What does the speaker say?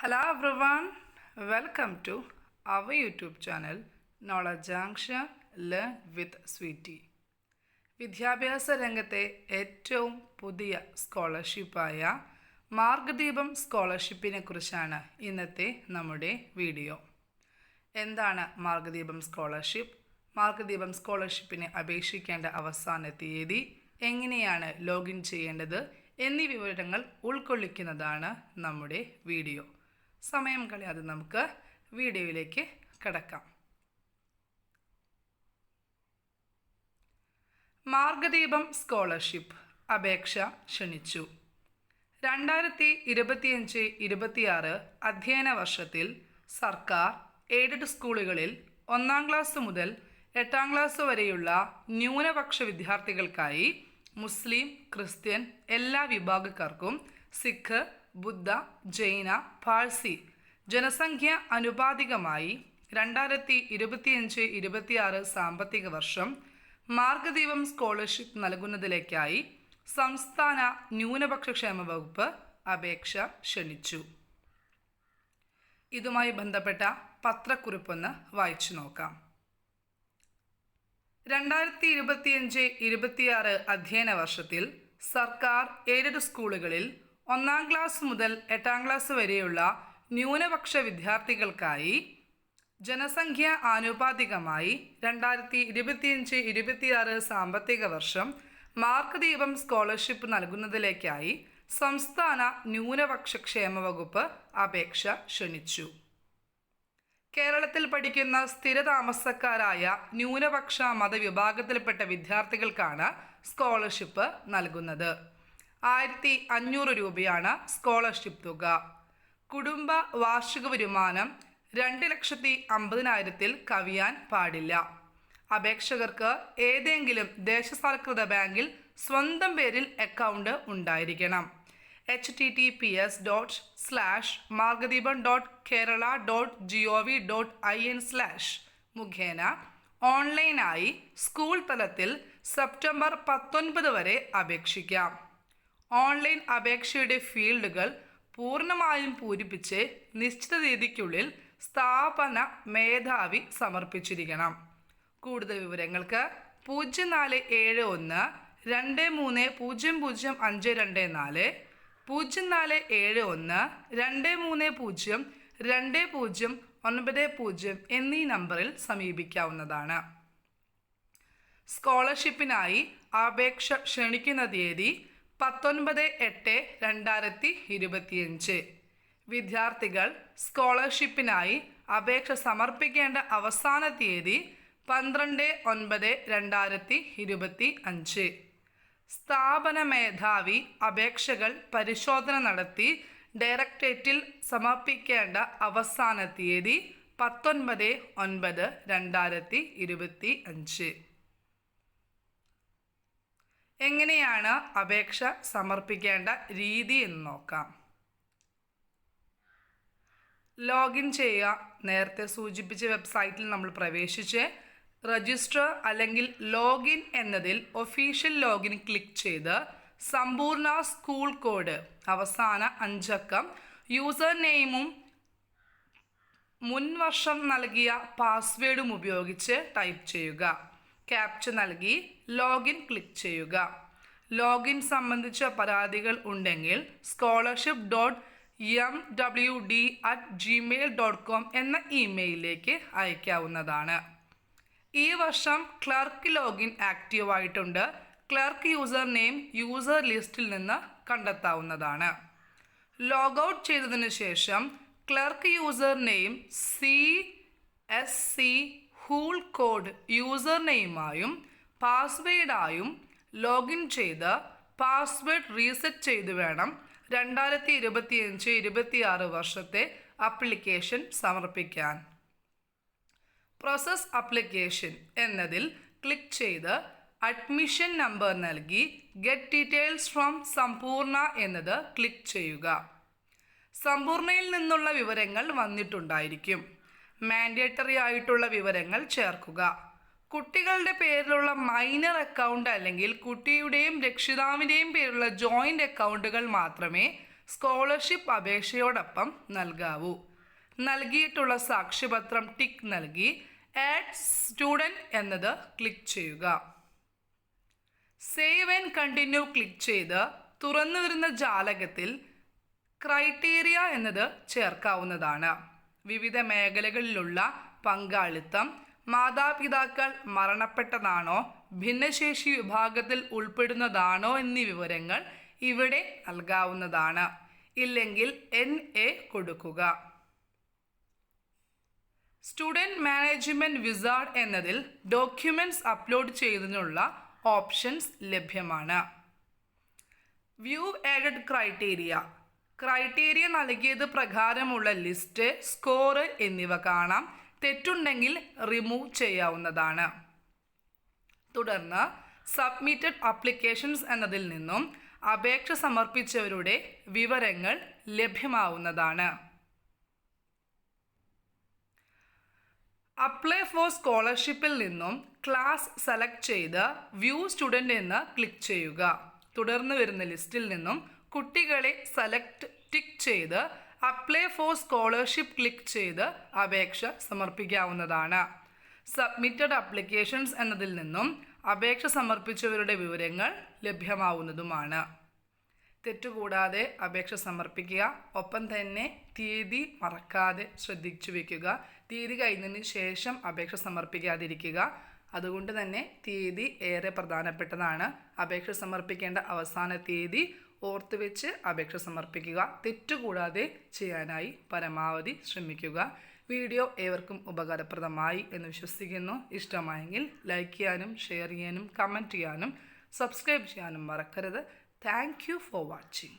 Hello everyone, welcome to our YouTube channel knowledge junction learn with Sweety വിദ്യാഭ്യാസ രംഗത്തെ ഏറ്റവും പുതിയ സ്കോളർഷിപ്പായ മാർഗദീപം സ്കോളർഷിപ്പിനെ കുറിച്ചാണ് ഇന്നത്തെ നമ്മുടെ വീഡിയോ എന്താണ് മാർഗദീപം സ്കോളർഷിപ്പ് മാർഗദീപം സ്കോളർഷിപ്പിന് അപേക്ഷിക്കേണ്ട അവസാന തീയതി എങ്ങനെയാണ് ലോഗിൻ ചെയ്യേണ്ടത് എന്നീ വിവരങ്ങൾ ഉൾക്കൊള്ളിക്കുന്നതാണ് നമ്മുടെ വീഡിയോ സമയം കളയാതെ നമുക്ക് വീഡിയോയിലേക്ക് കിടക്കാം. മാർഗദീപം സ്കോളർഷിപ്പ് അപേക്ഷ ക്ഷണിച്ചു. രണ്ടായിരത്തി ഇരുപത്തിയഞ്ച് ഇരുപത്തിയാറ് അധ്യയന വർഷത്തിൽ സർക്കാർ എയ്ഡഡ് സ്കൂളുകളിൽ ഒന്നാം ക്ലാസ് മുതൽ എട്ടാം ക്ലാസ് വരെയുള്ള ന്യൂനപക്ഷ വിദ്യാർത്ഥികൾക്കായി മുസ്ലിം ക്രിസ്ത്യൻ എല്ലാ വിഭാഗക്കാർക്കും സിഖ് ബുദ്ധ ജൈന പാഴ്സി. ജനസംഖ്യ അനുപാതികമായി രണ്ടായിരത്തി ഇരുപത്തിയഞ്ച് ഇരുപത്തിയാറ് സാമ്പത്തിക വർഷം മാർഗദീപം സ്കോളർഷിപ്പ് നൽകുന്നതിലേക്കായി സംസ്ഥാന ന്യൂനപക്ഷ ക്ഷേമ വകുപ്പ് അപേക്ഷ ക്ഷണിച്ചു. ഇതുമായി ബന്ധപ്പെട്ട പത്രക്കുറിപ്പൊന്ന് വായിച്ചു നോക്കാം. രണ്ടായിരത്തി ഇരുപത്തിയഞ്ച് ഇരുപത്തിയാറ് അധ്യയന വർഷത്തിൽ സർക്കാർ എയ്ഡഡ് സ്കൂളുകളിൽ ഒന്നാം ക്ലാസ് മുതൽ എട്ടാം ക്ലാസ് വരെയുള്ള ന്യൂനപക്ഷ വിദ്യാർത്ഥികൾക്കായി ജനസംഖ്യ ആനുപാതികമായി രണ്ടായിരത്തി ഇരുപത്തിയഞ്ച് ഇരുപത്തിയാറ് സാമ്പത്തിക വർഷം മാർക്ക് ദീപം സ്കോളർഷിപ്പ് നൽകുന്നതിലേക്കായി സംസ്ഥാന ന്യൂനപക്ഷ ക്ഷേമ വകുപ്പ് അപേക്ഷ ക്ഷണിച്ചു. കേരളത്തിൽ പഠിക്കുന്ന സ്ഥിരതാമസക്കാരായ ന്യൂനപക്ഷ മതവിഭാഗത്തിൽപ്പെട്ട വിദ്യാർത്ഥികൾക്കാണ് സ്കോളർഷിപ്പ് നൽകുന്നത്. ആയിരത്തി അഞ്ഞൂറ് രൂപയാണ് സ്കോളർഷിപ്പ് തുക. കുടുംബ വാർഷിക വരുമാനം രണ്ട് ലക്ഷത്തി അമ്പതിനായിരത്തിൽ കവിയാൻ പാടില്ല. അപേക്ഷകർക്ക് ഏതെങ്കിലും ദേശസാൽകൃത ബാങ്കിൽ സ്വന്തം പേരിൽ അക്കൗണ്ട് ഉണ്ടായിരിക്കണം. H T T P S dot slash Margadeepan dot Kerala dot G O V dot I N slash മുഖേന ഓൺലൈനായി സ്കൂൾ തലത്തിൽ സെപ്റ്റംബർ പത്തൊൻപത് വരെ അപേക്ഷിക്കാം. ഓൺലൈൻ അപേക്ഷയുടെ ഫീൽഡുകൾ പൂർണമായും പൂരിപ്പിച്ച് നിശ്ചിത തീയതിക്കുള്ളിൽ സ്ഥാപന മേധാവി സമർപ്പിച്ചിരിക്കണം. കൂടുതൽ വിവരങ്ങൾക്ക് പൂജ്യം നാല് ഏഴ് ഒന്ന് രണ്ട് മൂന്ന് പൂജ്യം പൂജ്യം അഞ്ച് രണ്ട് നാല് പൂജ്യം നാല് ഏഴ് ഒന്ന് രണ്ട് മൂന്ന് പൂജ്യം രണ്ട് പൂജ്യം ഒൻപത് പൂജ്യം എന്നീ നമ്പറിൽ സമീപിക്കാവുന്നതാണ്. സ്കോളർഷിപ്പിനായി അപേക്ഷ ക്ഷണിക്കുന്ന തീയതി പത്തൊൻപത് എട്ട് രണ്ടായിരത്തി ഇരുപത്തിയഞ്ച്. വിദ്യാർത്ഥികൾ സ്കോളർഷിപ്പിനായി അപേക്ഷ സമർപ്പിക്കേണ്ട അവസാന തീയതി പന്ത്രണ്ട് ഒൻപത് രണ്ടായിരത്തി ഇരുപത്തി അഞ്ച് സ്ഥാപന മേധാവി അപേക്ഷകൾ പരിശോധന നടത്തി ഡയറക്ടറേറ്റിൽ സമർപ്പിക്കേണ്ട അവസാന തീയതി പത്തൊൻപത് ഒൻപത് രണ്ടായിരത്തി ഇരുപത്തി അഞ്ച് എങ്ങനെയാണ് അപേക്ഷ സമർപ്പിക്കേണ്ട രീതി എന്ന് നോക്കാം. ലോഗിൻ ചെയ്യുക. നേരത്തെ സൂചിപ്പിച്ച വെബ്സൈറ്റിൽ നമ്മൾ പ്രവേശിച്ച് രജിസ്റ്റർ അല്ലെങ്കിൽ ലോഗിൻ എന്നതിൽ ഒഫീഷ്യൽ ലോഗിൻ ക്ലിക്ക് ചെയ്ത് സമ്പൂർണ സ്കൂൾ കോഡ് അവസാന അഞ്ചക്കം യൂസർ നെയിമും മുൻവർഷം നൽകിയ പാസ്വേഡും ഉപയോഗിച്ച് ടൈപ്പ് ചെയ്യുക. ക്യാപ്ച നൽകി ലോഗിൻ ക്ലിക്ക് ചെയ്യുക. ലോഗിൻ സംബന്ധിച്ച പരാതികൾ ഉണ്ടെങ്കിൽ scholarship dot M W D at Gmail dot com എന്ന ഇമെയിലിലേക്ക് അയക്കാവുന്നതാണ്. ഈ വർഷം ക്ലർക്ക് ലോഗിൻ ആക്റ്റീവ് ആയിട്ടുണ്ട്. ക്ലർക്ക് യൂസർ നെയിം യൂസർ ലിസ്റ്റിൽ നിന്ന് കണ്ടെത്താവുന്നതാണ്. ലോഗൗട്ട് ചെയ്തതിന് ശേഷം clerk user name C S C whole code user നെയിമായും പാസ്വേഡായും ലോഗിൻ ചെയ്ത് പാസ്വേഡ് റീസെറ്റ് ചെയ്ത് വേണം രണ്ടായിരത്തി ഇരുപത്തിയഞ്ച് ഇരുപത്തിയാറ് വർഷത്തെ അപ്ലിക്കേഷൻ സമർപ്പിക്കാൻ. പ്രോസസ് അപ്ലിക്കേഷൻ എന്നതിൽ ക്ലിക്ക് ചെയ്ത് അഡ്മിഷൻ നമ്പർ നൽകി ഗെറ്റ് ഡീറ്റെയിൽസ് ഫ്രം സമ്പൂർണ എന്നത് ക്ലിക്ക് ചെയ്യുക. സമ്പൂർണയിൽ നിന്നുള്ള വിവരങ്ങൾ വന്നിട്ടുണ്ടായിരിക്കും. മാൻഡേറ്ററി ആയിട്ടുള്ള വിവരങ്ങൾ ചേർക്കുക. കുട്ടികളുടെ പേരിലുള്ള മൈനർ അക്കൗണ്ട് അല്ലെങ്കിൽ കുട്ടിയുടെയും രക്ഷിതാവിന്റെയും പേരിലുള്ള ജോയിന്റ് അക്കൗണ്ടുകൾ മാത്രമേ സ്കോളർഷിപ്പ് അപേക്ഷയോടൊപ്പം നൽകാവൂ. നൽകിയിട്ടുള്ള സാക്ഷ്യപത്രം ടിക്ക് നൽകി ആഡ് സ്റ്റുഡന്റ് എന്നത് ക്ലിക്ക് ചെയ്യുക. സേവ് ആൻഡ് കണ്ടിന്യൂ ക്ലിക്ക് ചെയ്ത് തുറന്നു വരുന്ന ജാലകത്തിൽ ക്രൈറ്റീരിയ എന്നത് ചേർക്കാവുന്നതാണ്. വിവിധ മേഖലകളിലുള്ള പങ്കാളിത്തം മാതാപിതാക്കൾ മരണപ്പെട്ടതാണോ ഭിന്നശേഷി വിഭാഗത്തിൽ ഉൾപ്പെടുന്നതാണോ എന്നീ വിവരങ്ങൾ ഇവിടെ നൽകാവുന്നതാണ്. ഇല്ലെങ്കിൽ എൻ എ കൊടുക്കുക. സ്റ്റുഡന്റ് മാനേജ്മെന്റ് വിസാർഡ് എന്നതിൽ ഡോക്യുമെന്റ്സ് അപ്ലോഡ് ചെയ്യുന്നതിനുള്ള ഓപ്ഷൻസ് ലഭ്യമാണ്. വ്യൂ ആഡഡ് ക്രൈറ്റീരിയ ക്രൈറ്റീരിയ നൽകിയത് പ്രകാരമുള്ള ലിസ്റ്റ് സ്കോറ് എന്നിവ കാണാം. തെറ്റുണ്ടെങ്കിൽ റിമൂവ് ചെയ്യാവുന്നതാണ്. തുടർന്ന് സബ്മിറ്റഡ് അപ്ലിക്കേഷൻസ് എന്നതിൽ നിന്നും അപേക്ഷ സമർപ്പിച്ചവരുടെ വിവരങ്ങൾ ലഭ്യമാവുന്നതാണ്. അപ്ലൈ ഫോർ സ്കോളർഷിപ്പിൽ നിന്നും ക്ലാസ് സെലക്ട് ചെയ്ത് വ്യൂ സ്റ്റുഡന്റ് എന്ന് ക്ലിക്ക് ചെയ്യുക. തുടർന്ന് വരുന്ന ലിസ്റ്റിൽ നിന്നും കുട്ടികളെ സെലക്ട് ടിക്ക് ചെയ്ത് അപ്ലൈ ഫോർ സ്കോളർഷിപ്പ് ക്ലിക്ക് ചെയ്ത് അപേക്ഷ സമർപ്പിക്കാവുന്നതാണ്. സബ്മിറ്റഡ് അപ്ലിക്കേഷൻസ് എന്നതിൽ നിന്നും അപേക്ഷ സമർപ്പിച്ചവരുടെ വിവരങ്ങൾ ലഭ്യമാവുന്നതുമാണ്. തെറ്റുകൂടാതെ അപേക്ഷ സമർപ്പിക്കുക ഒപ്പം തന്നെ തീയതി മറക്കാതെ ശ്രദ്ധിച്ചു വയ്ക്കുക തീയതി കഴിഞ്ഞതിന് ശേഷം അപേക്ഷ സമർപ്പിക്കാതിരിക്കുക അതുകൊണ്ട് തന്നെ തീയതി ഏറെ പ്രധാനപ്പെട്ടതാണ്. അപേക്ഷ സമർപ്പിക്കേണ്ട അവസാന തീയതി ഓർത്ത് വെച്ച് അപേക്ഷ സമർപ്പിക്കുക. തെറ്റുകൂടാതെ ചെയ്യാനായി പരമാവധി ശ്രമിക്കുക. വീഡിയോ ഏവർക്കും ഉപകാരപ്രദമായി എന്ന് വിശ്വസിക്കുന്നു. ഇഷ്ടമായെങ്കിൽ ലൈക്ക് ചെയ്യാനും ഷെയർ ചെയ്യാനും കമന്റ് ചെയ്യാനും സബ്സ്ക്രൈബ് ചെയ്യാനും മറക്കരുത്. Thank for watching